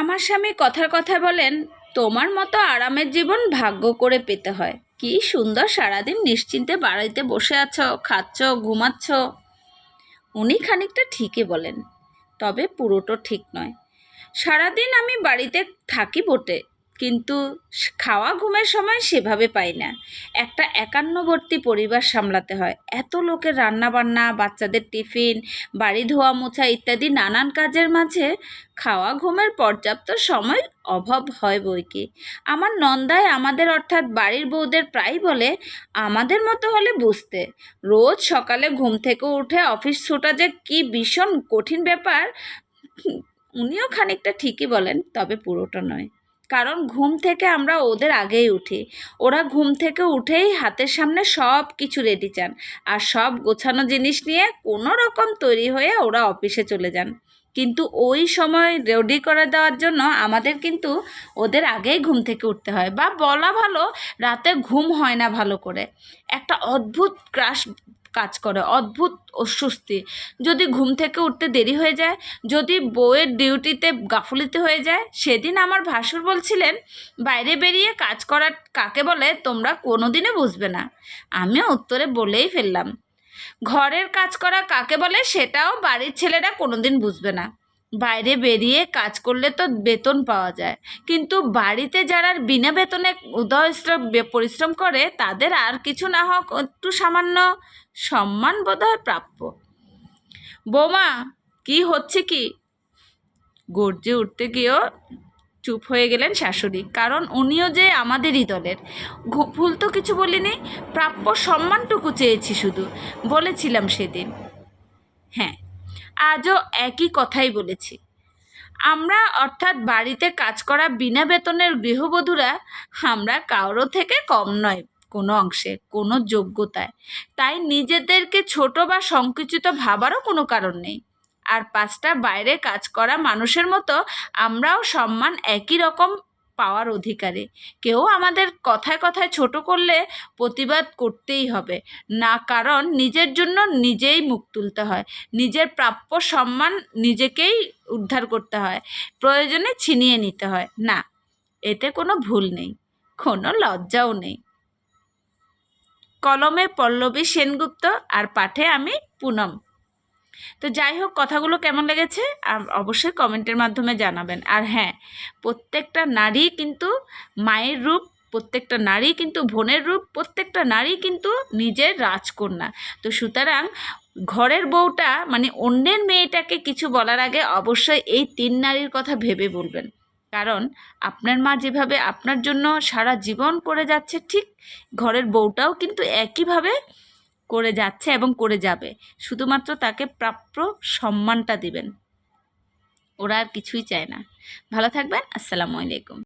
আমার স্বামী কথার কথা বলেন, তোমার মতো আরামের জীবন ভাগ্য করে পেতে হয়। কি সুন্দর সারাদিন নিশ্চিন্তে বাড়িতে বসে আছো, খাচ্ছ, ঘুমাচ্ছ। উনি খানিকটা ঠিকই বলেন, তবে পুরোটা ঠিক নয়। সারাদিন আমি বাড়িতে থাকি বটে কিন্তু খাওয়া ঘুমের সময় সেভাবে পাই না। একটা একান্নবর্তী পরিবার সামলাতে হয়। এত লোকের রান্নাবান্না, বাচ্চাদের টিফিন, বাড়ি ধোয়া মোছা ইত্যাদি নানান কাজের মাঝে খাওয়া ঘুমের পর্যাপ্ত সময় অভাব হয় বই কি। আমার নন্দায় আমাদের অর্থাৎ বাড়ির বউদের প্রায় বলে, আমাদের মতো হলে বুঝতে। রোজ সকালে ঘুম থেকে উঠে অফিস ছোটা যে কি ভীষণ কঠিন ব্যাপার। উনিও খানিকটা ঠিকই বলেন, তবে পুরোটা নয়। কারণ ঘুম থেকে আমরা ওদের আগেই উঠি। ওরা ঘুম থেকে উঠেই হাতের সামনে সব কিছু রেডি চান। আর সব গোছানো জিনিস নিয়ে কোনো রকম তৈরি হয়ে ওরা অফিসে চলে যান। কিন্তু ওই সময় রেডি করে দেওয়ার জন্য আমাদের কিন্তু ওদের আগেই ঘুম থেকে উঠতে হয়। বা বলা ভালো, রাতে ঘুম হয় না ভালো করে। একটা অদ্ভুত ক্রাশ কাজ করে, অদ্ভুত অস্বস্তি যদি ঘুম থেকে উঠতে দেরি হয়ে যায়, যদি বউয়ের ডিউটিতে গাফলিতে হয়ে যায়, সেদিন আমার ভাসুর বলছিলেন, বাইরে বেরিয়ে কাজ করার কাকে বলে তোমরা কোনো দিনে বুঝবে না। আমিও উত্তরে বলেই ফেললাম, ঘরের কাজ করা কাকে বলে সেটাও বাড়ির ছেলেরা কোনোদিন বুঝবে না। বাইরে বেরিয়ে কাজ করলে তো বেতন পাওয়া যায়। কিন্তু বাড়িতে যারা বিনা বেতনে উদয়শ্রম পরিশ্রম করে, তাদের আর কিছু না হোক, একটু সামান্য সম্মান বোধহয় প্রাপ্য। বৌমা, কি হচ্ছে কি? গর্জে উঠতে গিয়েও চুপ হয়ে গেলেন শাশুড়ি, কারণ উনিও যে আমাদেরই দলের। ভুল তো কিছু বলিনি, প্রাপ্য সম্মানটুকু চেয়েছি শুধু, বলেছিলাম সেদিন। হ্যাঁ আজও একই কথাই বলেছি। আমরা অর্থাৎ বাড়িতে কাজ করা বিনা বেতনের গৃহবধূরা, আমরা কারও থেকে কম নয় কোনো অংশে, কোনো যোগ্যতায়। তাই নিজেদেরকে ছোট বা সংকুচিত ভাবারও কোনো কারণ নেই। আর পাঁচটা বাইরে কাজ করা মানুষের মতো আমরাও সম্মান একই রকম পাওয়ার অধিকারী। কেউ আমাদের কথায় কথায় ছোট করলে প্রতিবাদ করতেই হবে। না কারণ নিজের জন্য নিজেই মুখ তুলতে হয়। নিজের প্রাপ্য সম্মান নিজেকেই উদ্ধার করতে হয়। প্রয়োজনে ছিনিয়ে নিতে হয়। না, এতে কোনো ভুল নেই। কোনো লজ্জাও নেই। কলমে পল্লবী সেনগুপ্ত আর পাঠে আমি পুনম। তো যাই হোক কথাগুলো কেমন লেগেছে? অবশ্যই কমেন্টের মাধ্যমে জানাবেন। আর হ্যাঁ প্রত্যেকটা নারী কিন্তু মায়ের রূপ, প্রত্যেকটা নারী কিন্তু বোনের রূপ, প্রত্যেকটা নারী কিন্তু নিজের রাজকন্যা। তো সুতরাং ঘরের বউটা মানে অন্যের মেয়েটাকে কিছু বলার আগে অবশ্যই এই তিন নারীর কথা ভেবে বলবেন। কারণ আপনার মা যেভাবে আপনার জন্য সারা জীবন করে যাচ্ছে, ঠিক ঘরের বউটাও কিন্তু একইভাবে করে যাচ্ছে এবং করে যাবে। শুধুমাত্র তাকে প্রাপ্য সম্মানটা দিবেন। ওরা আর কিছুই চায় না। ভালো থাকবেন। আসসালামু আলাইকুম।